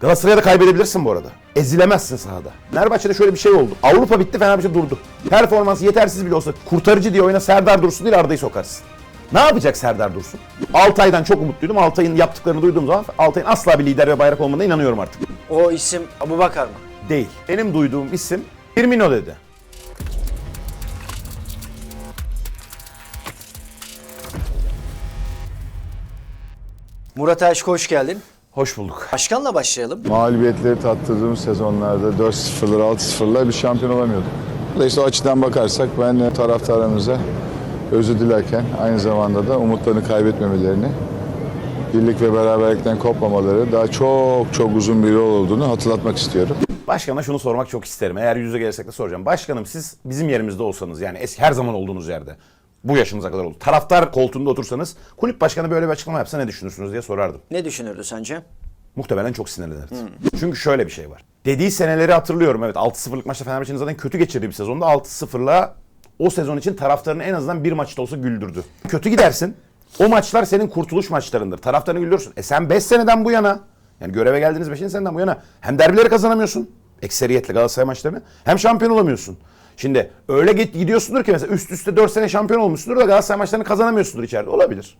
Galatasaray'a da kaybedebilirsin bu arada. Ezilemezsin sahada. Fenerbahçe'de şöyle bir şey oldu. Avrupa bitti Fenerbahçe durdu. Performans yetersiz bile olsa kurtarıcı diye oyuna Serdar Dursun değil Arda'yı sokarsın. Ne yapacak Serdar Dursun? Altay'dan çok umutluydum. Altay'ın yaptıklarını duyduğum zaman Altay'ın asla bir lider ve bayrak olmadığına inanıyorum artık. O isim Abubakar mı? Değil. Benim duyduğum isim Firmino dedi. Murat Aşk hoş geldin. Hoş bulduk. Başkanla başlayalım. Mağlubiyetleri tattırdığımız sezonlarda 4-0'lar 6-0'lar bir şampiyon olamıyorduk. Dolayısıyla o açıdan bakarsak ben e, taraftarlarımıza özür dilerken aynı zamanda da umutlarını kaybetmemelerini, birlik ve beraberlikten kopmamaları daha çok çok uzun bir yol olduğunu hatırlatmak istiyorum. Başkana şunu sormak çok isterim. Eğer yüz yüze gelirsek de soracağım. Başkanım siz bizim yerimizde olsanız yani eski her zaman olduğunuz yerde bu yaşınıza kadar oldu. Taraftar koltuğunda otursanız kulüp başkanı böyle bir açıklama yapsa ne düşünürsünüz diye sorardım. Ne düşünürdü sence? Muhtemelen çok sinirlenirdi. Çünkü şöyle bir şey var. Dediği seneleri hatırlıyorum. Evet 6-0'lık maçta Fenerbahçe'nin zaten kötü geçirdiği bir sezonda 6-0'la o sezon için taraftarını en azından bir maçta olsa güldürdü. Kötü gidersin. O maçlar senin kurtuluş maçlarındır. Taraftarını güldürürsün. E sen 5 seneden bu yana yani göreve geldiğiniz 5. seneden bu yana hem derbileri kazanamıyorsun. Ekseriyetle Galatasaray maçlarını. Hem şampiyon olamıyorsun. Şimdi öyle git gidiyorsundur ki mesela üst üste 4 sene şampiyon olmuşsundur da Galatasaray maçlarını kazanamıyorsundur içeride. Olabilir.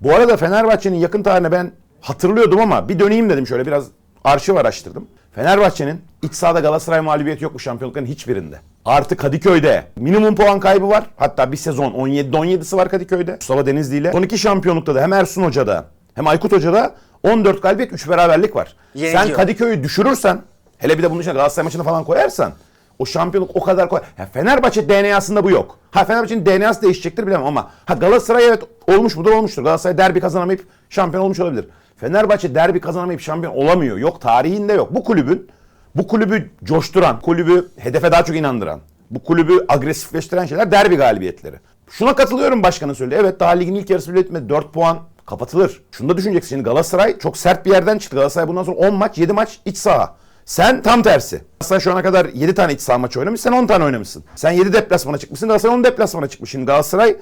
Bu arada Fenerbahçe'nin yakın tarihine ben hatırlıyordum ama bir döneyim dedim şöyle biraz arşiv araştırdım. Fenerbahçe'nin iç sahada Galatasaray mağlubiyeti yok bu şampiyonlukların hiçbirinde. Artı Kadıköy'de minimum puan kaybı var. Hatta bir sezon 17'de 17'si var Kadıköy'de. Mustafa Denizli ile. Son iki şampiyonlukta da hem Ersun Hoca'da hem Aykut Hoca'da 14 galibiyet 3 beraberlik var. Yeniliyor. Sen Kadıköy'ü düşürürsen hele bir de bunun içine Galatasaray maçını falan koyarsan o şampiyonluk o kadar kolay. Ha, Fenerbahçe DNA'sında bu yok. Ha Fenerbahçe'nin DNA'sı değişecektir bilemem ama ha Galatasaray evet olmuş mudur olmuştur. Galatasaray derbi kazanamayıp şampiyon olmuş olabilir. Fenerbahçe derbi kazanamayıp şampiyon olamıyor. Yok tarihinde yok. Bu kulübün bu kulübü coşturan, kulübü hedefe daha çok inandıran, bu kulübü agresifleştiren şeyler derbi galibiyetleri. Şuna katılıyorum başkanın söylediği. Evet daha ligin ilk yarısı bile bitmedi. 4 puan kapatılır. Şunu da düşüneceksin. Şimdi Galatasaray çok sert bir yerden çıktı. Galatasaray bundan sonra 10 maç, 7 maç iç saha. Sen tam tersi. Galatasaray şu ana kadar 7 tane iç saha maçı oynamış. Sen 10 tane oynamışsın. Sen 7 deplasmana çıkmışsın. Galatasaray 10 deplasmana çıkmış. Şimdi Galatasaray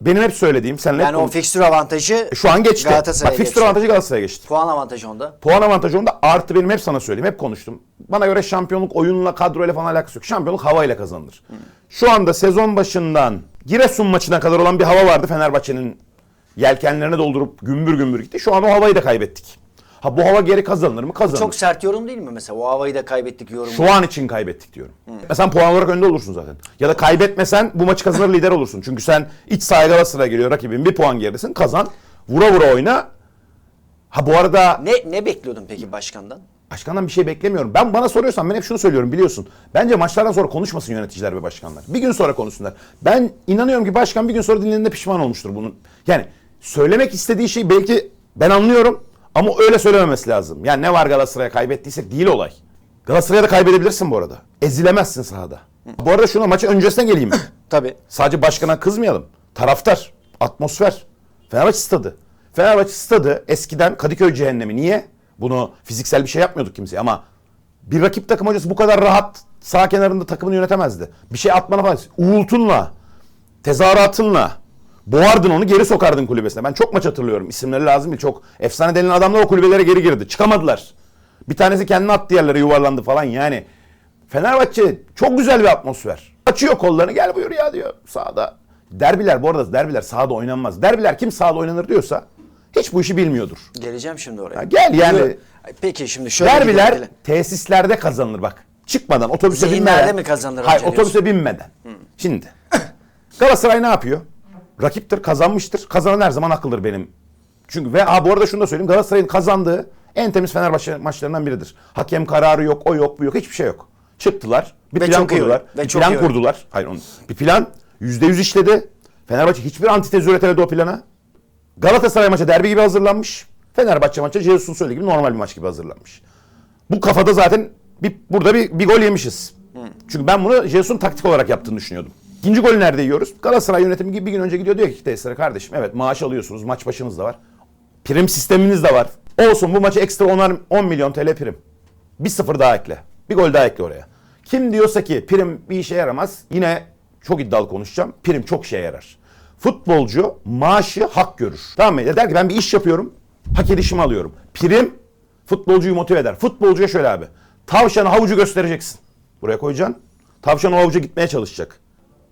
benim hep söylediğim senle Yani o fikstür avantajı şu an geçti. Galatasaray'a Bak fixture geçti. avantajı Galatasaray'a geçti. Puan avantajı onda. Puan avantajı onda artı benim hep sana söyleyeyim. Hep konuştum. Bana göre şampiyonluk oyunla kadroyla falan alakası yok. Şampiyonluk havayla kazanılır. Şu anda sezon başından Giresun maçına kadar olan bir hava vardı Fenerbahçe'nin yelkenlerine doldurup gümbür gümbür gitti. Şu an o havayı da kaybettik. Ha bu hava geri kazanılır mı? Kazanılır. Çok sert yorum değil mi mesela? O havayı da kaybettik yorum. Şu an için kaybettik diyorum. E Sen puan olarak önde olursun zaten. Ya da kaybetmesen bu maçı kazanır lider olursun. Çünkü sen iç sahaya Galatasaray'a geliyor rakibin bir puan geridesin. Kazan. Vura vura oyna. Ha bu arada Ne ne bekliyordun peki başkandan? Başkandan bir şey beklemiyorum. Ben bana soruyorsan ben hep şunu söylüyorum biliyorsun. Bence maçlardan sonra konuşmasın yöneticiler ve başkanlar. Bir gün sonra konuşsunlar. Ben inanıyorum ki başkan bir gün sonra dinlediğinde pişman olmuştur bunun. Yani söylemek istediği şey belki ben anlıyorum ama öyle söylememesi lazım. Yani ne var Galatasaray'a kaybettiysek değil olay. Galatasaray'a da kaybedebilirsin bu arada. Ezilemezsin sahada. Bu arada şuna maçın öncesine geleyim. Tabii. Sadece başkana kızmayalım. Taraftar, atmosfer. Fenerbahçe stadı. Fenerbahçe stadı eskiden Kadıköy cehennemi. Niye? Bunu fiziksel bir şey yapmıyorduk kimseye ama bir rakip takım hocası bu kadar rahat sağ kenarında takımını yönetemezdi. Bir şey atmana falan. Uğultunla, tezahüratınla boğardın onu geri sokardın kulübesine. Ben çok maç hatırlıyorum. İsimleri lazım değil. Çok efsane denilen adamlar o kulübelere geri girdi. Çıkamadılar. Bir tanesi kendini attı yerlere yuvarlandı falan yani. Fenerbahçe çok güzel bir atmosfer. Açıyor kollarını gel buyur ya diyor sahada. Derbiler bu arada derbiler sahada oynanmaz. Derbiler kim sahada oynanır diyorsa hiç bu işi bilmiyordur. Geleceğim şimdi oraya. Ha, gel yani. Peki şimdi şöyle Derbiler gidelim. tesislerde kazanılır bak. Çıkmadan otobüse Zihinlerde binmeden. mi kazanılır Hayır otobüse binmeden. Şimdi Galatasaray ne yapıyor? Rakiptir, kazanmıştır. Kazanan her zaman akıldır benim. Çünkü ve ha bu arada şunu da söyleyeyim. Galatasaray'ın kazandığı en temiz Fenerbahçe maçlarından biridir. Hakem kararı yok, o yok, bu yok. Hiçbir şey yok. Çıktılar. Bir Ve plan kurdular. Ve bir plan iyi kurdular. Hayır onu. Bir plan yüzde yüz işledi. Fenerbahçe hiçbir antitez üretemedi o plana. Galatasaray maçı derbi gibi hazırlanmış. Fenerbahçe maçı Jesus'un söylediği gibi normal bir maç gibi hazırlanmış. Bu kafada zaten bir, burada bir, bir gol yemişiz. Çünkü ben bunu Jesus'un taktik olarak yaptığını düşünüyordum. İkinci golü nerede yiyoruz? Galatasaray yönetimi gibi bir gün önce gidiyor diyor ki tesislere kardeşim evet maaş alıyorsunuz maç başınız da var. Prim sisteminiz de var. Olsun bu maçı ekstra 10, 10 milyon TL prim. Bir sıfır daha ekle. Bir gol daha ekle oraya. Kim diyorsa ki prim bir işe yaramaz yine çok iddialı konuşacağım. Prim çok işe yarar. Futbolcu maaşı hak görür. Tamam mı? Der ki ben bir iş yapıyorum. Hak edişimi alıyorum. Prim Futbolcuyu motive eder. Futbolcuya şöyle abi. Tavşanı havucu göstereceksin. Buraya koyacaksın. Tavşan o havuca gitmeye çalışacak.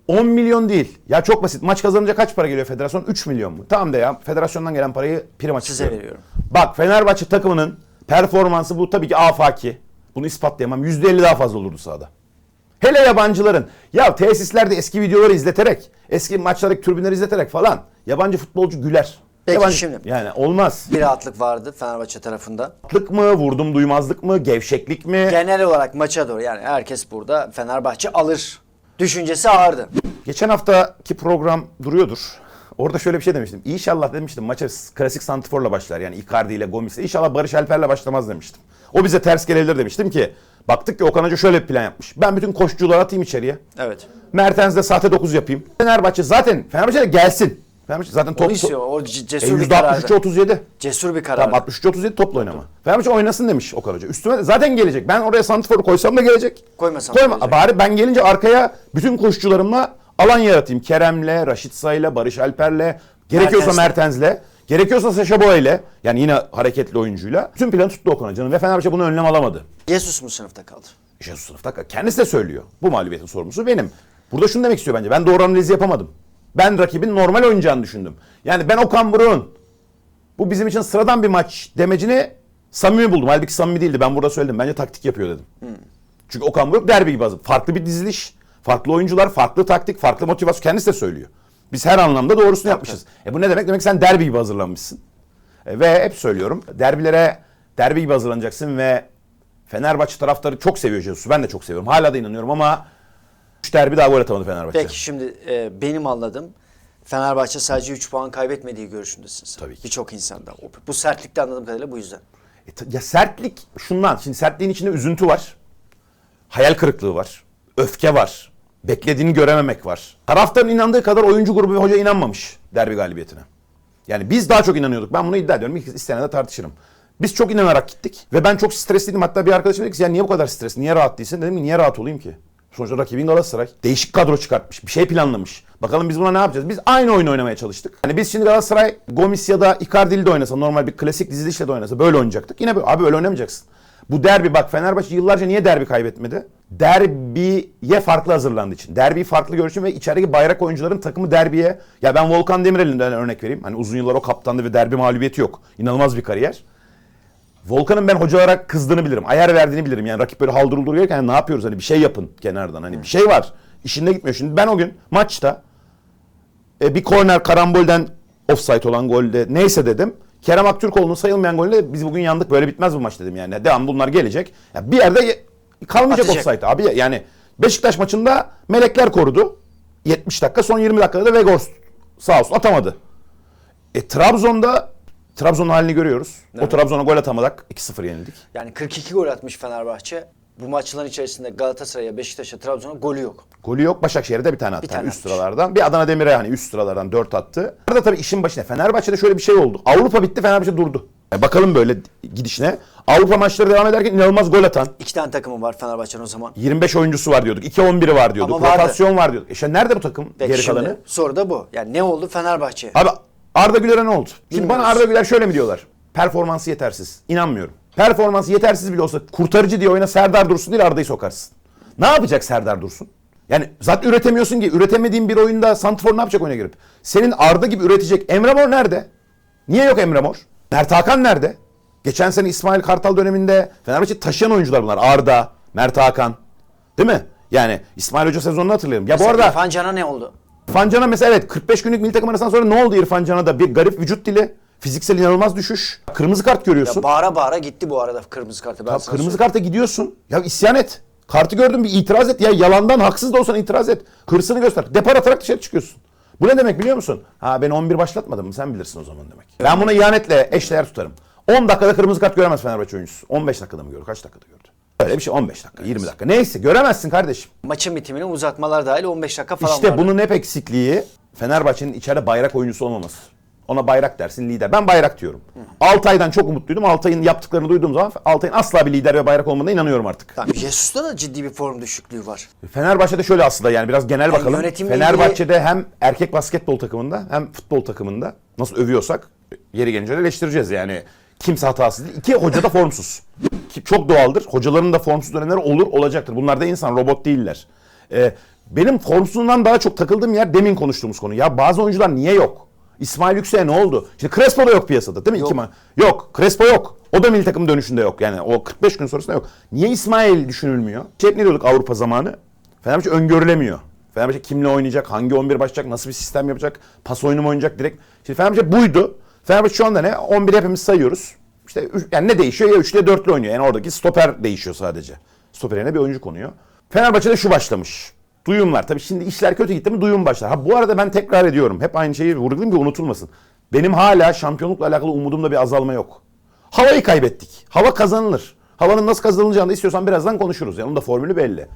10 milyon değil. Ya çok basit. Maç kazanınca kaç para geliyor federasyon? 3 milyon mu? Tamam de ya. Federasyondan gelen parayı prim açık. Size veriyorum. Bak Fenerbahçe takımının performansı bu tabii ki afaki. Bunu ispatlayamam. %50 daha fazla olurdu sahada. Hele yabancıların. Ya tesislerde eski videoları izleterek, eski maçlardaki tribünleri izleterek falan yabancı futbolcu güler. Peki yabancı, şimdi- Yani olmaz. Bir rahatlık vardı Fenerbahçe tarafında. Rahatlık mı, vurdum duymazlık mı, gevşeklik mi? Genel olarak maça doğru yani herkes burada Fenerbahçe alır. Düşüncesi ağırdı. Geçen haftaki program duruyordur. Orada şöyle bir şey demiştim. İnşallah demiştim maça klasik santiforla başlar. Yani Icardi ile Gomis'le. İnşallah Barış Alper'le başlamaz demiştim. O bize ters gelebilir demiştim ki. Baktık ki Okan Hoca şöyle bir plan yapmış. Ben bütün koşucuları atayım içeriye. Evet. Mertens'de sahte 9 yapayım. Fenerbahçe zaten Fenerbahçe de gelsin. Fenerbahçe zaten top, Onu istiyor. O c- E, cesur bir karardı. %63'e 37. Cesur bir Tamam karardı. 63 37 topla oynama. Fenerbahçe oynasın demiş Okan Hoca. Üstüme de zaten gelecek. Ben oraya santiforu koysam da gelecek. Koymasam da Koyma. gelecek. Bari ben gelince arkaya bütün koşucularımla alan yaratayım. Kerem'le, Raşit Say'la, Barış Alper'le, gerekiyorsa Mertens'le. Mertens'le, gerekiyorsa Saşa Boya'yla yani yine hareketli oyuncuyla. Bütün planı tuttu Okan Hoca'nın ve Fenerbahçe bunu önlem alamadı. Jesus mu sınıfta kaldı? Jesus sınıfta kendisi de söylüyor. Bu mağlubiyetin sorumlusu benim. Burada şunu demek istiyor bence. Ben doğru analizi yapamadım. Ben rakibin normal oynayacağını düşündüm. Yani ben Okan Buruk'un bu bizim için sıradan bir maç demecini samimi buldum. Halbuki samimi değildi. Ben burada söyledim. Bence taktik yapıyor dedim. Çünkü Okan Buruk derbi gibi hazır. Farklı bir diziliş, farklı oyuncular, farklı taktik, farklı motivasyon. Kendisi de söylüyor. Biz her anlamda doğrusunu yapmışız. E bu ne demek? Demek sen derbi gibi hazırlanmışsın. E, ve hep söylüyorum. Derbilere derbi gibi hazırlanacaksın ve Fenerbahçe taraftarı çok seviyor Jesus'u. Ben de çok seviyorum. Hala da inanıyorum ama 3 derbi daha gol atamadı Fenerbahçe. Peki şimdi e, benim anladığım Fenerbahçe sadece 3 puan kaybetmediği görüşündesin sen. Tabii ki. Birçok insanda. Bu sertlikte anladığım kadarıyla bu yüzden. E, ya sertlik şundan. Şimdi sertliğin içinde üzüntü var. Hayal kırıklığı var. Öfke var. Beklediğini görememek var. Taraftarın inandığı kadar oyuncu grubu ve hoca inanmamış derbi galibiyetine. Yani biz daha çok inanıyorduk. Ben bunu iddia ediyorum. İlk isteyene de tartışırım. Biz çok inanarak gittik. Ve ben çok stresliydim. Hatta bir arkadaşım dedi ki sen niye bu kadar stresli? Niye rahat değilsin? Dedim ki niye rahat olayım ki? Sonuçta rakibin Galatasaray. Değişik kadro çıkartmış. Bir şey planlamış. Bakalım biz buna ne yapacağız? Biz aynı oyunu oynamaya çalıştık. Hani biz şimdi Galatasaray Gomis ya da Icardi'li de oynasa, normal bir klasik dizilişle de oynasa böyle oynayacaktık. Yine böyle, abi öyle oynamayacaksın. Bu derbi bak Fenerbahçe yıllarca niye derbi kaybetmedi? Derbiye farklı hazırlandığı için. Derbiyi farklı için ve içerideki bayrak oyuncuların takımı derbiye... Ya ben Volkan Demirel'inden örnek vereyim. Hani uzun yıllar o kaptandı ve derbi mağlubiyeti yok. İnanılmaz bir kariyer. Volkan'ın ben hoca olarak kızdığını bilirim. Ayar verdiğini bilirim. Yani rakip böyle halduruldur gelirken hani ne yapıyoruz hani bir şey yapın kenardan. Hani bir şey var. İşinde gitmiyor. Şimdi ben o gün maçta e, bir korner karambolden offside olan golde neyse dedim. Kerem Aktürkoğlu'nun sayılmayan golüyle biz bugün yandık böyle bitmez bu maç dedim yani. Devam bunlar gelecek. Ya bir yerde ye- kalmayacak Atacak. offside abi. Yani Beşiktaş maçında melekler korudu. 70 dakika son 20 dakikada da Vegors sağ olsun atamadı. E Trabzon'da Trabzon'un halini görüyoruz. O Trabzon'a gol atamadık. 2-0 yenildik. Yani 42 gol atmış Fenerbahçe. Bu maçların içerisinde Galatasaray'a, Beşiktaş'a, Trabzon'a golü yok. Golü yok. Başakşehir'de bir tane attı. Bir tane Yani üst atmış. sıralardan. Bir Adana Demir'e hani üst sıralardan 4 attı. Burada tabii işin başına. Fenerbahçe'de şöyle bir şey oldu. Avrupa bitti Fenerbahçe durdu. E bakalım böyle gidişine. Avrupa maçları devam ederken inanılmaz gol atan. İki tane takımı var Fenerbahçe'nin o zaman. 25 oyuncusu var diyorduk. 2-11'i var diyorduk. Rotasyon var diyorduk. E işte nerede bu takım Peki geri şimdi kalanı? soru da bu. Yani ne oldu Fenerbahçe? Abi Arda Güler'e ne oldu? Şimdi bana Bilmiyoruz. Arda Güler şöyle mi diyorlar? Performansı yetersiz. İnanmıyorum. Performansı yetersiz bile olsa kurtarıcı diye oyuna Serdar Dursun değil Arda'yı sokarsın. Ne yapacak Serdar Dursun? Yani zaten üretemiyorsun ki. Üretemediğin bir oyunda Santrfor ne yapacak oyuna girip? Senin Arda gibi üretecek Emre Mor nerede? Niye yok Emre Mor? Mert Hakan nerede? Geçen sene İsmail Kartal döneminde Fenerbahçe taşıyan oyuncular bunlar. Arda, Mert Hakan. Değil mi? Yani İsmail Hoca sezonunu hatırlayalım. Ya bu arada İrfan Can'a ne oldu? İrfan Can'a mesela evet 45 günlük milli takım arasından sonra ne oldu İrfan Can'a da? Bir garip vücut dili, fiziksel inanılmaz düşüş, kırmızı kart görüyorsun. Ya bağıra bağıra gitti bu arada kırmızı kartı. Ben Ya sana kırmızı söyleyeyim. karta gidiyorsun. Ya isyan et. Kartı gördün bir itiraz et. Ya yalandan haksız da olsan itiraz et. Hırsını göster. Depar atarak dışarı çıkıyorsun. Bu ne demek biliyor musun? Ha ben 11 başlatmadım mı? Sen bilirsin o zaman demek. Ben bunu ihanetle eşdeğer tutarım. 10 dakikada kırmızı kart göremez Fenerbahçe oyuncusu. 15 dakikada mı gördü? Kaç dakikada gördü? Öyle bir şey 15 dakika, 20 dakika. Neyse göremezsin kardeşim. Maçın bitimine uzatmalar dahil 15 dakika falan İşte vardı. bunun hep eksikliği Fenerbahçe'nin içeride bayrak oyuncusu olmaması. Ona bayrak dersin lider. Ben bayrak diyorum. Altay'dan çok umutluydum. Altay'ın yaptıklarını duyduğum zaman Altay'ın asla bir lider ve bayrak olmadığına inanıyorum artık. Tamam, Jesus'ta da ciddi bir form düşüklüğü var. Fenerbahçe'de şöyle aslında yani biraz genel bakalım. yönetimle Fenerbahçe'de hem erkek basketbol takımında hem futbol takımında nasıl övüyorsak yeri gelince de eleştireceğiz yani. Kimse hatasız değil. İki hoca da formsuz. Çok doğaldır. Hocaların da formsuz dönemleri olur, olacaktır. Bunlar da insan, robot değiller. Ee, benim formsuzluğundan daha çok takıldığım yer demin konuştuğumuz konu. Ya bazı oyuncular niye yok? İsmail Yüksek'e ne oldu? Şimdi Crespo da yok piyasada değil mi? Yok. İki yok. Crespo yok. O da milli takım dönüşünde yok. Yani o 45 gün sonrasında yok. Niye İsmail düşünülmüyor? Hep ne diyorduk Avrupa zamanı? Fenerbahçe öngörülemiyor. Fenerbahçe kimle oynayacak, hangi 11 başlayacak, nasıl bir sistem yapacak, pas oyunu mu oynayacak direkt. Şimdi Fenerbahçe buydu. Fenerbahçe şu anda ne? 11 hepimiz sayıyoruz. İşte yani ne değişiyor? Ya 3'lü 4'lü oynuyor. Yani oradaki stoper değişiyor sadece. Stoper yerine bir oyuncu konuyor. Fenerbahçe'de şu başlamış. Duyumlar. Tabii şimdi işler kötü gitti mi duyum başlar. Ha bu arada ben tekrar ediyorum. Hep aynı şeyi vurgulayayım ki unutulmasın. Benim hala şampiyonlukla alakalı umudumda bir azalma yok. Havayı kaybettik. Hava kazanılır. Havanın nasıl kazanılacağını da istiyorsan birazdan konuşuruz. Yani onun da formülü belli.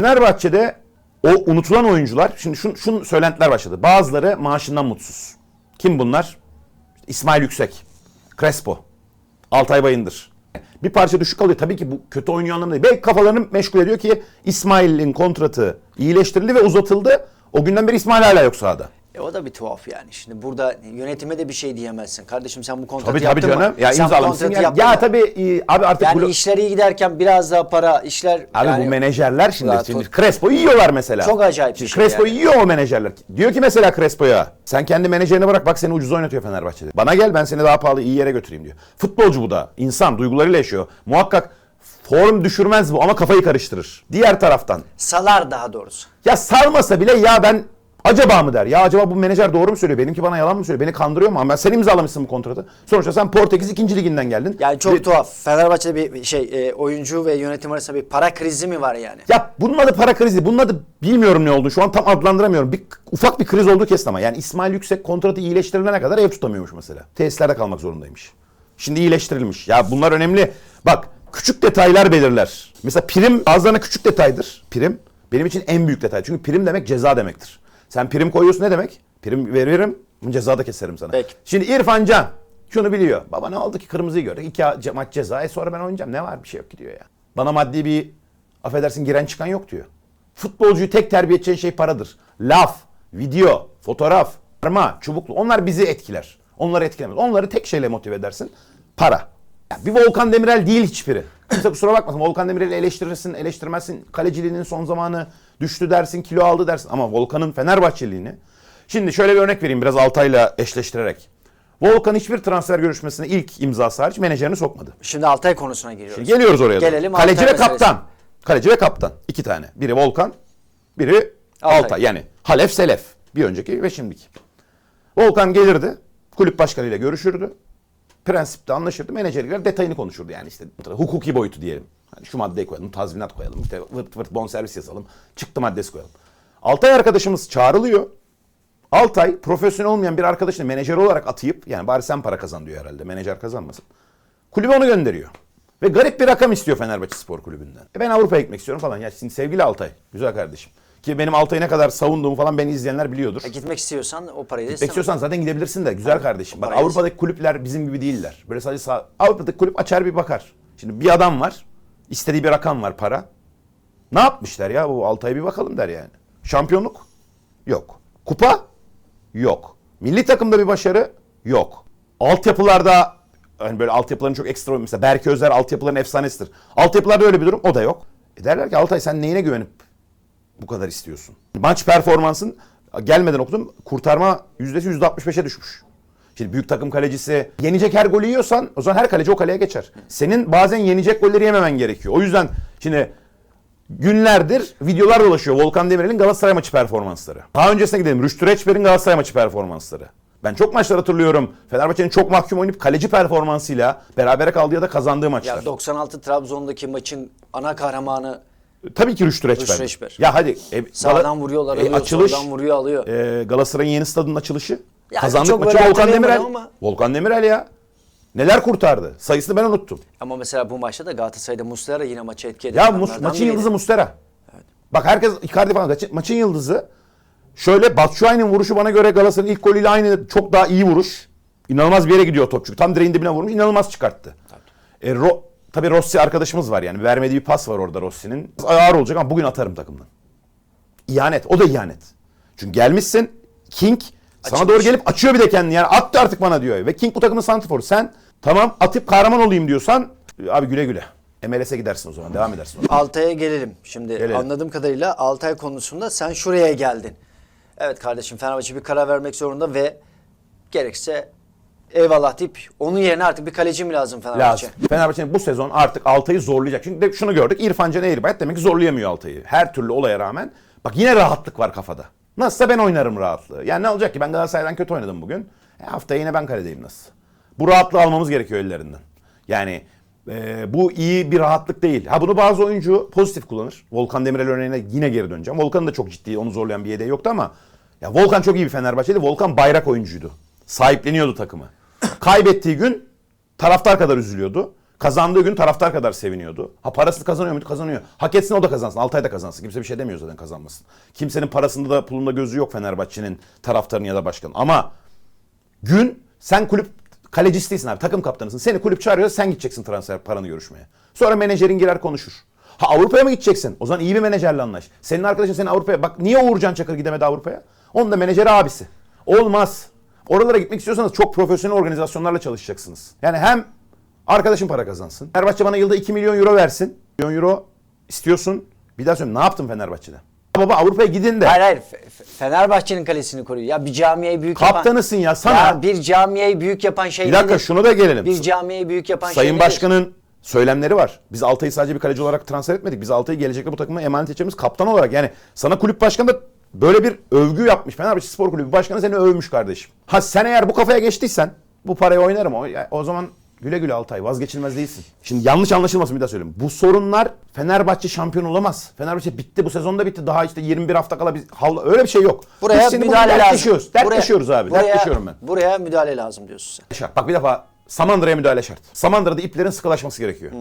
Fenerbahçe'de o unutulan oyuncular, şimdi şun, şun söylentiler başladı. Bazıları maaşından mutsuz. Kim bunlar? İsmail Yüksek, Crespo, Altay Bayındır. Bir parça düşük kalıyor. Tabii ki bu kötü oynuyor anlamında değil. Belki kafalarını meşgul ediyor ki İsmail'in kontratı iyileştirildi ve uzatıldı. O günden beri İsmail hala yok sahada. E o da bir tuhaf yani. Şimdi burada yönetime de bir şey diyemezsin. Kardeşim sen bu kontratı Tabii tabii yaptın canım. mı? Ya sen imzalamışsın. Ya, yaptın ya mı? tabii e, abi artık Yani bu- işler iyi giderken biraz daha para, işler... Abi yani, bu menajerler şimdi, Ya, şimdi tut- Crespo'yu yiyorlar mesela. Çok acayip bir Şimdi şey Crespo'yu yani. yiyor o menajerler. Diyor ki mesela Crespo'ya sen kendi menajerini bırak bak seni ucuz oynatıyor Fenerbahçe'de. Bana gel ben seni daha pahalı iyi yere götüreyim diyor. Futbolcu bu da. insan duygularıyla yaşıyor. Muhakkak form düşürmez bu ama kafayı karıştırır. Diğer taraftan Salar daha doğrusu. ya sarmasa bile ya ben acaba mı der? Ya acaba bu menajer doğru mu söylüyor? Benimki bana yalan mı söylüyor? Beni kandırıyor mu? Ama ben sen imzalamışsın bu kontratı. Sonuçta sen Portekiz 2. liginden geldin. Yani çok Ve- tuhaf. Fenerbahçe'de bir şey e, oyuncu ve yönetim arasında bir para krizi mi var yani? Ya bunun adı para krizi. Bunun adı bilmiyorum ne oldu. Şu an tam adlandıramıyorum. Bir, ufak bir kriz olduğu kesin ama. Yani İsmail Yüksek kontratı iyileştirilene kadar ev tutamıyormuş mesela. Tesislerde kalmak zorundaymış. Şimdi iyileştirilmiş. Ya bunlar önemli. Bak küçük detaylar belirler. Mesela prim bazılarına küçük detaydır. Prim benim için en büyük detay. Çünkü prim demek ceza demektir. Sen prim koyuyorsun ne demek? Prim veririm, ceza da keserim sana. Peki. Şimdi İrfan Can şunu biliyor. Baba ne oldu ki kırmızıyı gördük. İki maç ceza. E sonra ben oynayacağım. Ne var bir şey yok ki diyor ya. Bana maddi bir affedersin giren çıkan yok diyor. Futbolcuyu tek terbiye edeceğin şey paradır. Laf, video, fotoğraf, arma, çubuklu. Onlar bizi etkiler. Onları etkilemez. Onları tek şeyle motive edersin. Para. Ya bir Volkan Demirel değil hiçbiri. Kimse kusura bakmasın. Volkan Demirel'i eleştirirsin, eleştirmezsin. Kaleciliğinin son zamanı düştü dersin, kilo aldı dersin. Ama Volkan'ın Fenerbahçeliğini. Şimdi şöyle bir örnek vereyim biraz Altay'la eşleştirerek. Volkan hiçbir transfer görüşmesine ilk imzası hariç menajerini sokmadı. Şimdi Altay konusuna giriyoruz. Şimdi geliyoruz oraya. doğru. Gelelim Kaleci Altay ve meselesi. kaptan. Kaleci ve kaptan. İki tane. Biri Volkan, biri Altay. Altay. Yani Halef Selef. Bir önceki ve şimdiki. Volkan gelirdi. Kulüp başkanıyla görüşürdü. Prensipte anlaşırdı. Menajerler detayını konuşurdu yani işte. Hukuki boyutu diyelim. Hani şu maddeyi koyalım, tazminat koyalım, işte vırt vırt bonservis yazalım, çıktı maddesi koyalım. Altay arkadaşımız çağrılıyor. Altay profesyonel olmayan bir arkadaşını menajer olarak atayıp yani bari sen para kazan diyor herhalde menajer kazanmasın. Kulübe onu gönderiyor. Ve garip bir rakam istiyor Fenerbahçe Spor Kulübü'nden. E ben Avrupa'ya gitmek istiyorum falan. Ya şimdi sevgili Altay, güzel kardeşim. Ki benim Altay'ı ne kadar savunduğumu falan beni izleyenler biliyordur. E, gitmek istiyorsan o parayı Gitmek istiyorsan zaten gidebilirsin de güzel kardeşim. Bak Avrupa'daki kulüpler bizim gibi değiller. Böyle sadece sağ... Avrupa'daki kulüp açar bir bakar. Şimdi bir adam var. İstediği bir rakam var para. Ne yapmışlar ya bu Altay'a bir bakalım der yani. Şampiyonluk? Yok. Kupa? Yok. Milli takımda bir başarı? Yok. Altyapılarda hani böyle altyapıların çok ekstra mesela Berke Özer altyapıların efsanesidir. Altyapılarda öyle bir durum o da yok. E derler ki Altay sen neyine güvenip bu kadar istiyorsun? Maç performansın gelmeden okudum kurtarma yüzdesi yüzde 65'e düşmüş. Şimdi büyük takım kalecisi yenecek her golü yiyorsan o zaman her kaleci o kaleye geçer. Senin bazen yenecek golleri yememen gerekiyor. O yüzden şimdi günlerdir videolar dolaşıyor Volkan Demirel'in Galatasaray maçı performansları. Daha öncesine gidelim Rüştü Reçber'in Galatasaray maçı performansları. Ben çok maçlar hatırlıyorum. Fenerbahçe'nin çok mahkum oynayıp kaleci performansıyla berabere kaldığı ya da kazandığı maçlar. Ya 96 Trabzon'daki maçın ana kahramanı Tabii ki Rüştü Reçber. Rüştü Reçber. Ya hadi. E, sağdan vuruyorlar e, alıyor, açılış, vuruyor alıyor. e, Galatasaray'ın yeni stadının açılışı. Ya Kazandık çok maçı Volkan Demirel. ama. Volkan Demirel ya. Neler kurtardı? Sayısını ben unuttum. Ama mesela bu maçta da Galatasaray'da Muslera yine maçı etki eden Ya mus- maçın biriydi. yıldızı Mustera. Bak herkes Icardi falan. Maçın- Maçın yıldızı şöyle Batshuayi'nin vuruşu bana göre Galatasaray'ın ilk golüyle aynı çok daha iyi vuruş. İnanılmaz bir yere gidiyor top çünkü. Tam direğin dibine vurmuş. inanılmaz çıkarttı. E, Ro- Tabii Rossi arkadaşımız var yani. Vermediği bir pas var orada Rossi'nin. Ağır olacak ama bugün atarım takımdan. İhanet. O da ihanet. Çünkü gelmişsin King sana Açılmış. doğru gelip açıyor bir de kendini. Yani attı artık bana diyor. Ve King bu takımın santrforu. Sen Tamam atıp kahraman olayım diyorsan abi güle güle. MLS'e gidersin o zaman devam edersin. Altay'a gelelim. Şimdi Gelelim. anladığım kadarıyla Altay konusunda sen şuraya geldin. Evet kardeşim Fenerbahçe bir karar vermek zorunda ve gerekse eyvallah deyip onun yerine artık bir kaleci mi lazım Fenerbahçe? Lazım. Fenerbahçe'nin bu sezon artık Altay'ı zorlayacak. Çünkü de şunu gördük. İrfan Can Eğribayat demek ki zorlayamıyor Altay'ı. Her türlü olaya rağmen. Bak yine rahatlık var kafada. Nasılsa ben oynarım rahatlığı. Yani ne olacak ki ben Galatasaray'dan kötü oynadım bugün. E, haftaya yine ben kaledeyim nasıl? Bu rahatlığı almamız gerekiyor ellerinden. Yani e, bu iyi bir rahatlık değil. Ha bunu bazı oyuncu pozitif kullanır. Volkan Demirel örneğine yine geri döneceğim. Volkan'ın da çok ciddi onu zorlayan bir yedeği yoktu ama ya Volkan çok iyi bir Fenerbahçe'di. Volkan bayrak oyuncuydu. Sahipleniyordu takımı. Kaybettiği gün taraftar kadar üzülüyordu. Kazandığı gün taraftar kadar seviniyordu. Ha parasını kazanıyor muydu? Kazanıyor. Hak etsin o da kazansın. Altay da kazansın. Kimse bir şey demiyor zaten kazanmasın. Kimsenin parasında da pulunda gözü yok Fenerbahçe'nin taraftarının ya da başkanın. Ama gün sen kulüp kalecisi değilsin abi. Takım kaptanısın. Seni kulüp çağırıyor sen gideceksin transfer paranı görüşmeye. Sonra menajerin girer konuşur. Ha Avrupa'ya mı gideceksin? O zaman iyi bir menajerle anlaş. Senin arkadaşın seni Avrupa'ya... Bak niye Uğurcan Çakır gidemedi Avrupa'ya? Onun da menajeri abisi. Olmaz. Oralara gitmek istiyorsanız çok profesyonel organizasyonlarla çalışacaksınız. Yani hem arkadaşın para kazansın. Fenerbahçe bana yılda 2 milyon euro versin. Milyon euro istiyorsun. Bir daha söyleyeyim ne yaptın Fenerbahçe'de? Baba Avrupa'ya gidin de. Hayır hayır Fe- Fe- Fenerbahçe'nin kalesini koruyor. Ya bir camiayı büyük Kaptanısın ya, sana- Ya bir camiayı büyük yapan şey Bir dakika nedir? şunu da gelelim. Bir camiayı büyük yapan şey Sayın nedir? Başkan'ın söylemleri var. Biz Altay'ı sadece bir kaleci olarak transfer etmedik. Biz Altay'ı gelecekte bu takıma emanet edeceğimiz kaptan olarak. Yani sana kulüp başkanı da böyle bir övgü yapmış. Fenerbahçe Spor Kulübü başkanı seni övmüş kardeşim. Ha sen eğer bu kafaya geçtiysen bu parayı oynarım. O, o zaman güle güle Altay vazgeçilmez değilsin. Şimdi yanlış anlaşılmasın bir daha söyleyeyim. Bu sorunlar Fenerbahçe şampiyon olamaz. Fenerbahçe bitti bu sezonda bitti. Daha işte 21 hafta kala biz havla öyle bir şey yok. Buraya biz şimdi müdahale lazım. dertleşiyoruz. Dertleşiyoruz abi. buraya, Dertleşiyorum ben. Buraya müdahale lazım diyorsun sen. Şart. Bak bir defa Samandıra'ya müdahale şart. Samandıra'da iplerin sıkılaşması gerekiyor.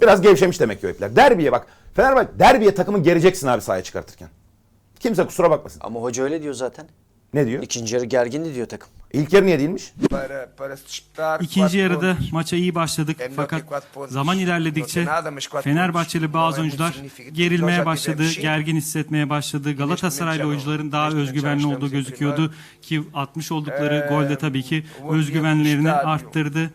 Biraz gevşemiş demek ki o ipler. Derbiye bak. Fenerbahçe derbiye takımı gereceksin abi sahaya çıkartırken. Kimse kusura bakmasın. Ama hoca öyle diyor zaten. Ne diyor? İkinci yarı gergindi diyor takım. İlk yarı niye değilmiş? İkinci yarıda maça iyi başladık fakat zaman ilerledikçe Fenerbahçeli bazı oyuncular gerilmeye başladı, cinco. gergin hissetmeye başladı. Galatasaraylı oyuncuların daha özgüvenli olduğu gözüküyordu ki atmış oldukları Ee, golde tabii ki özgüvenlerini arttırdı.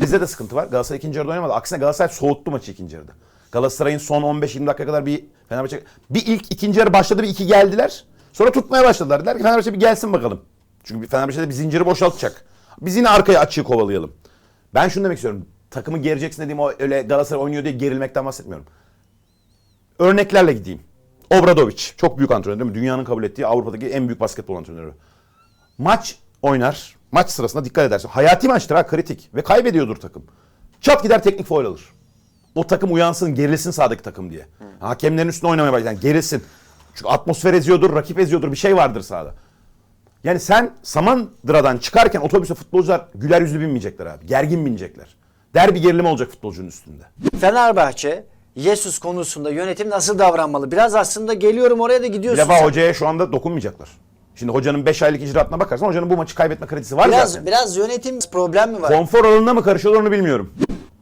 Bizde de sıkıntı var. Galatasaray ikinci yarıda oynamadı. Aksine Galatasaray soğuttu maçı ikinci yarıda. Galatasaray'ın son 15-20 dakika kadar bir Fenerbahçe bir ilk ikinci yarı başladı bir iki geldiler. Sonra tutmaya başladılar. Dediler ki Fenerbahçe bir gelsin bakalım. Çünkü bir Fenerbahçe'de bir zinciri boşaltacak. Biz yine arkaya açığı kovalayalım. Ben şunu demek istiyorum. Takımı gereceksin dediğim o öyle Galatasaray oynuyor diye gerilmekten bahsetmiyorum. Örneklerle gideyim. Obradovic çok büyük antrenör değil mi? Dünyanın kabul ettiği Avrupa'daki en büyük basketbol antrenörü. Maç oynar. Maç sırasında dikkat edersin. Hayati maçtır ha kritik. Ve kaybediyordur takım. Çat gider teknik foul alır. O takım uyansın, gerilsin sahadaki takım diye. Hakemlerin üstüne oynamaya başlar. Yani gerilsin. Çünkü atmosfer eziyordur, rakip eziyordur. Bir şey vardır sahada. Yani sen Samandıra'dan çıkarken otobüse futbolcular güler yüzlü binmeyecekler abi. Gergin binecekler. Derbi gerilimi olacak futbolcunun üstünde. Fenerbahçe Jesus konusunda yönetim nasıl davranmalı? Biraz aslında geliyorum oraya da gidiyorsun. defa sen. hocaya şu anda dokunmayacaklar. Şimdi hocanın 5 aylık icraatına bakarsan hocanın bu maçı kaybetme kredisi var Biraz zaten. biraz yönetim problem mi var? Konfor alanına mı karışıyorlar onu bilmiyorum.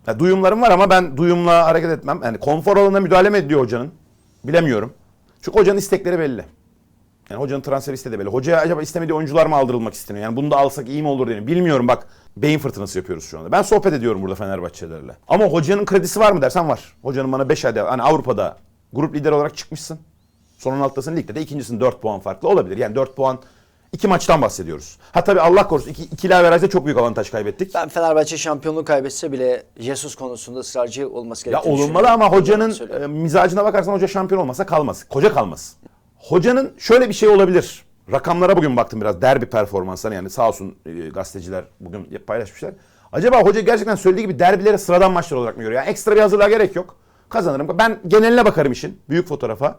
Ya, duyumlarım var ama ben duyumla hareket etmem. Yani konfor alanına müdahale mi ediyor hocanın? Bilemiyorum. Çünkü hocanın istekleri belli. Yani hocanın transfer istediği belli. Hocaya acaba istemediği oyuncular mı aldırılmak isteniyor? Yani bunu da alsak iyi mi olur diye. Bilmiyorum bak. Beyin fırtınası yapıyoruz şu anda. Ben sohbet ediyorum burada Fenerbahçelilerle. Ama hocanın kredisi var mı dersen var. Hocanın bana 5 ayda hani Avrupa'da grup lideri olarak çıkmışsın. Son 16'dasın ligde de ikincisin 4 puan farklı olabilir. Yani 4 puan iki maçtan bahsediyoruz. Ha tabii Allah korusun iki, ikili averajda çok büyük avantaj kaybettik. Ben Fenerbahçe şampiyonluğu kaybetse bile Jesus konusunda ısrarcı olması Ya gerektiğini olunmalı düşünüyorum. ama hocanın e, mizacına bakarsan hoca şampiyon olmasa kalmaz. Koca kalmaz. Hocanın şöyle bir şey olabilir. Rakamlara bugün baktım biraz derbi performanslarına yani sağ olsun e, gazeteciler bugün paylaşmışlar. Acaba hoca gerçekten söylediği gibi derbileri sıradan maçlar olarak mı görüyor? Yani ekstra bir hazırlığa gerek yok. Kazanırım. Ben geneline bakarım işin. Büyük fotoğrafa.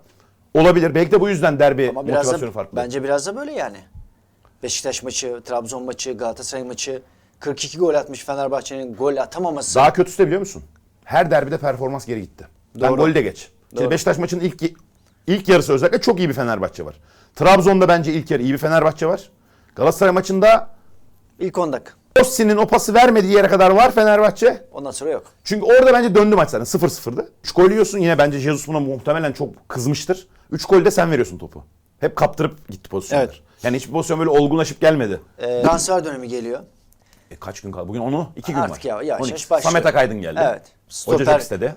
Olabilir. Belki de bu yüzden derbi Ama biraz motivasyonu da, farklı. bence biraz da böyle yani. Beşiktaş maçı, Trabzon maçı, Galatasaray maçı 42 gol atmış Fenerbahçe'nin gol atamaması. Daha kötüsü de biliyor musun? Her derbide performans geri gitti. Ben Doğru. golü de geç. Şimdi Doğru. Beşiktaş maçının ilk ilk yarısı özellikle çok iyi bir Fenerbahçe var. Trabzon'da bence ilk yarı iyi bir Fenerbahçe var. Galatasaray maçında İlk 10 dakika. Ossi'nin o pası vermediği yere kadar var Fenerbahçe. Ondan sonra yok. Çünkü orada bence döndü maç zaten 0-0'dı. 3 gol yiyorsun yine bence Jesus buna muhtemelen çok kızmıştır. 3 golde sen veriyorsun topu. Hep kaptırıp gitti pozisyonlar. Evet. Yani hiçbir pozisyon böyle olgunlaşıp gelmedi. Ee, transfer dönemi geliyor. E, kaç gün kaldı? Bugün onu iki gün Artık var. ya- yavaş 12. yavaş başlıyor. Samet Akaydın geldi. Evet. Hoca Stoper- çok istedi.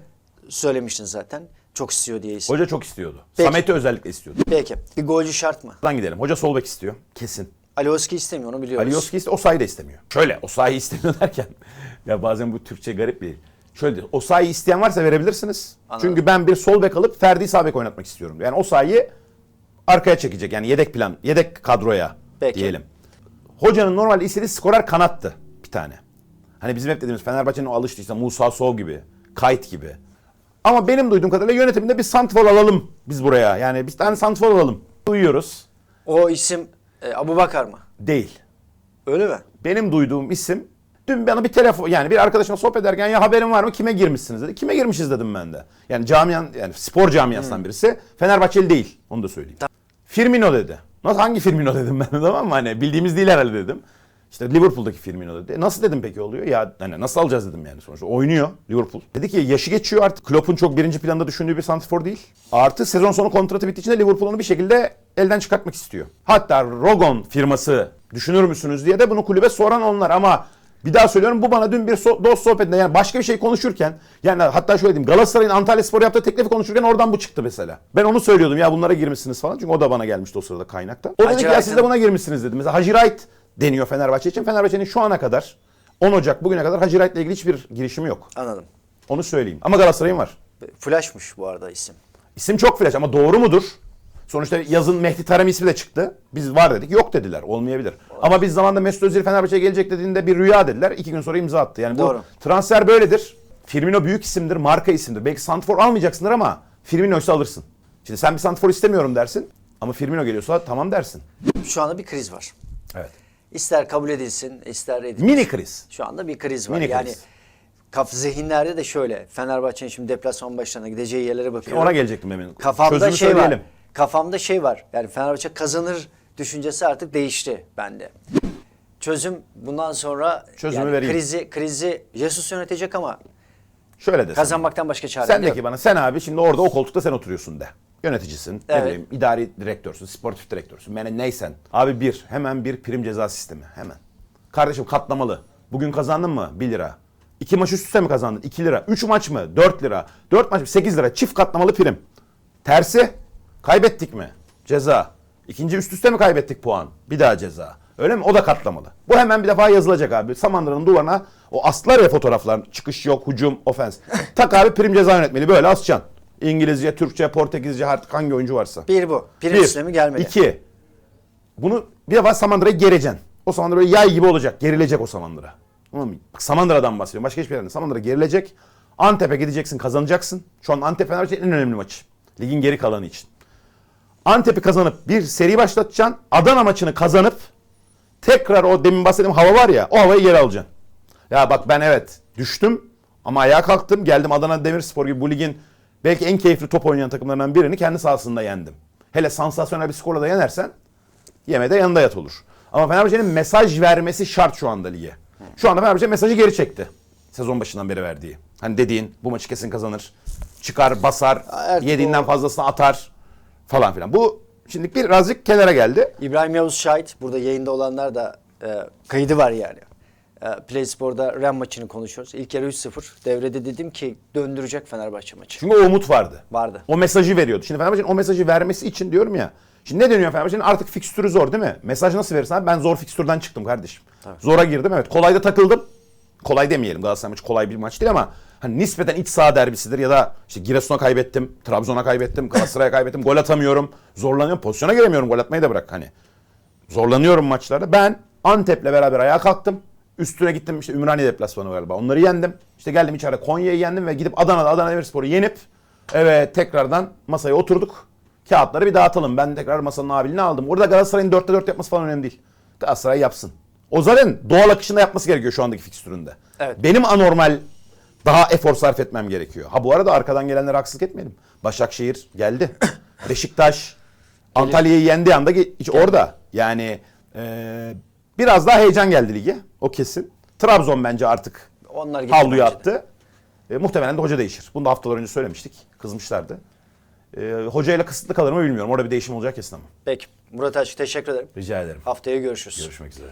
Söylemiştin zaten. Çok istiyor diye isim. Hoca çok istiyordu. Peki. Samet'i özellikle istiyordu. Peki. Bir golcü şart mı? Buradan gidelim. Hoca sol bek istiyor. Kesin. Alioski istemiyor onu biliyoruz. Alioski iste, Osayi de istemiyor. Şöyle Osayi istemiyor derken ya bazen bu Türkçe garip bir Şöyle diyor. Osayi isteyen varsa verebilirsiniz. Anladım. Çünkü ben bir sol bek alıp Ferdi sağ bek oynatmak istiyorum. Yani Osayi'yi arkaya çekecek. Yani yedek plan, yedek kadroya Peki. diyelim. Hocanın normalde istediği skorer kanattı bir tane. Hani bizim hep dediğimiz Fenerbahçe'nin o alıştı işte Musa Sow gibi, Kayt gibi. Ama benim duyduğum kadarıyla yönetiminde bir santfor alalım biz buraya. Yani bir tane santfor alalım. Duyuyoruz. O isim e, Abu Bakar mı? Değil. Öyle mi? benim duyduğum isim dün bana bir telefon yani bir arkadaşımla sohbet ederken ya haberin var mı kime girmişsiniz dedi. Kime girmişiz dedim ben de. Yani camian yani spor camiasından birisi. Fenerbahçeli değil onu da söyleyeyim. Firmino dedi. Nasıl hangi Firmino dedim ben de tamam mı? Hani bildiğimiz değil herhalde dedim. İşte Liverpool'daki Firmino dedi. Nasıl dedim peki oluyor? Ya hani nasıl alacağız dedim yani sonuçta. Oynuyor Liverpool. Dedi ki yaşı geçiyor artık. Klopp'un çok birinci planda düşündüğü bir santrfor değil. Artı sezon sonu kontratı bittiği için de Liverpool onu bir şekilde elden çıkartmak istiyor. Hatta Rogon firması düşünür müsünüz diye de bunu kulübe soran onlar ama bir daha söylüyorum bu bana dün bir so- dost sohbetinde yani başka bir şey konuşurken yani hatta şöyle diyeyim Galatasaray'ın Antalya Spor yaptığı teklifi konuşurken oradan bu çıktı mesela. Ben onu söylüyordum ya bunlara girmişsiniz falan çünkü o da bana gelmişti o sırada kaynakta. O dedi ki ya siz de buna girmişsiniz dedi. Mesela Hacı Wright deniyor Fenerbahçe için. Fenerbahçe'nin şu ana kadar 10 Ocak bugüne kadar Hacı Wright'la ilgili hiçbir girişimi yok. Anladım. Onu söyleyeyim. Ama Galatasaray'ın var. Flash'mış bu arada isim. İsim çok flash ama doğru mudur? Sonuçta yazın Mehdi Taremi ismi de çıktı. Biz var dedik. Yok dediler. Olmayabilir. Ama biz zamanında Mesut Özil Fenerbahçe'ye gelecek dediğinde bir rüya dediler. İki gün sonra imza attı. Yani Doğru. bu transfer böyledir. Firmino büyük isimdir, marka isimdir. Belki Santfor almayacaksındır ama Firmino ise alırsın. Şimdi sen bir Santfor istemiyorum dersin. Ama Firmino geliyorsa tamam dersin. Şu anda bir kriz var. Evet. İster kabul edilsin, ister edilmesin. Mini kriz. Şu anda bir kriz var. Mini yani kriz. kaf zihinlerde de şöyle. Fenerbahçe'nin şimdi deplasman başlarına gideceği yerlere bakıyorum. Ona gelecektim emin. Kafamda Çözümü şey söyleyelim. var. Kafamda şey var. Yani Fenerbahçe kazanır düşüncesi artık değişti bende. Çözüm bundan sonra Çözümü yani vereyim. krizi krizi Jesus yönetecek ama Şöyle desem. kazanmaktan başka çare Sen de yok. ki bana sen abi şimdi orada o koltukta sen oturuyorsun de. Yöneticisin, ne Evet. bileyim, idari direktörsün, sportif direktörsün. Yani neysen. Abi bir, hemen bir prim ceza sistemi. Hemen. Kardeşim katlamalı. Bugün kazandın mı? 1 lira. İki maç üst üste mi kazandın? 2 lira. Üç maç mı? 4 lira. 4 maç mı? 8 lira. Çift katlamalı prim. Tersi. Kaybettik mi? Ceza. İkinci üst üste mi kaybettik puan? Bir daha ceza. Öyle mi? O da katlamalı. Bu hemen bir defa yazılacak abi. Samandıra'nın duvarına o aslar ya fotoğraflar. Çıkış yok, hücum, ofens. Tak abi prim ceza yönetmeli. Böyle asacaksın. İngilizce, Türkçe, Portekizce artık hangi oyuncu varsa. Bir bu. Prim Bir. sistemi gelmedi. İki. Bunu bir defa Samandıra'ya gereceksin. O Samandıra böyle yay gibi olacak. Gerilecek o Samandıra. Tamam mı? Bak Samandıra'dan bahsediyorum. Başka hiçbir yerden. Samandıra gerilecek. Antep'e gideceksin kazanacaksın. Şu an Antep Fenerbahçe'nin en önemli maçı. Ligin geri kalanı için. Antep'i kazanıp bir seri başlatacaksın. Adana maçını kazanıp tekrar o demin bahsettiğim hava var ya o havayı geri alacaksın. Ya bak ben evet düştüm ama ayağa kalktım. Geldim Adana Demirspor gibi bu ligin belki en keyifli top oynayan takımlarından birini kendi sahasında yendim. Hele sansasyonel bir skorla da yenersen yemede yanında yat olur. Ama Fenerbahçe'nin mesaj vermesi şart şu anda lige. Şu anda Fenerbahçe mesajı geri çekti. Sezon başından beri verdiği. Hani dediğin bu maçı kesin kazanır. Çıkar, basar, Artık yediğinden o- fazlasını atar falan filan. Bu şimdi birazcık kenara geldi. İbrahim Yavuz şahit. Burada yayında olanlar da e, kaydı var yani. E, Play Spor'da Ren maçını konuşuyoruz. İlk yarı 3-0. Devrede dedim ki döndürecek Fenerbahçe maçı. Çünkü o umut vardı. Vardı. O mesajı veriyordu. Şimdi Fenerbahçe'nin o mesajı vermesi için diyorum ya. Şimdi ne dönüyor Fenerbahçe'nin? Artık fikstürü zor değil mi? Mesaj nasıl verirsin abi? Ben zor fikstürden çıktım kardeşim. Zora girdim evet. Kolayda takıldım. Kolay demeyelim Galatasaray maçı kolay bir maç değil ama hani nispeten iç saha derbisidir ya da işte Giresun'a kaybettim, Trabzon'a kaybettim, Galatasaray'a kaybettim, gol atamıyorum, zorlanıyorum, pozisyona giremiyorum, gol atmayı da bırak hani. Zorlanıyorum maçlarda. Ben Antep'le beraber ayağa kalktım. Üstüne gittim işte Ümraniye deplasmanı galiba. Onları yendim. İşte geldim içeride Konya'yı yendim ve gidip Adana'da Adana Demirspor'u yenip evet tekrardan masaya oturduk. Kağıtları bir dağıtalım. Ben tekrar masanın abiliğini aldım. Orada Galatasaray'ın 4'te 4 yapması falan önemli değil. Galatasaray yapsın. O zaten doğal akışında yapması gerekiyor şu andaki fikstüründe. Evet. Benim anormal daha efor sarf etmem gerekiyor. Ha bu arada arkadan gelenlere haksızlık etmeyelim. Başakşehir geldi. Beşiktaş Antalya'yı yendiği anda hiç orada. Yani e, biraz daha heyecan geldi lige. O kesin. Trabzon bence artık Onlar gitti havluyu bence de. attı. E, muhtemelen de hoca değişir. Bunu da haftalar önce söylemiştik. Kızmışlardı. E, hocayla kısıtlı kalır mı bilmiyorum. Orada bir değişim olacak kesin ama. Peki. Murat Açık teşekkür ederim. Rica ederim. Haftaya görüşürüz. Görüşmek üzere.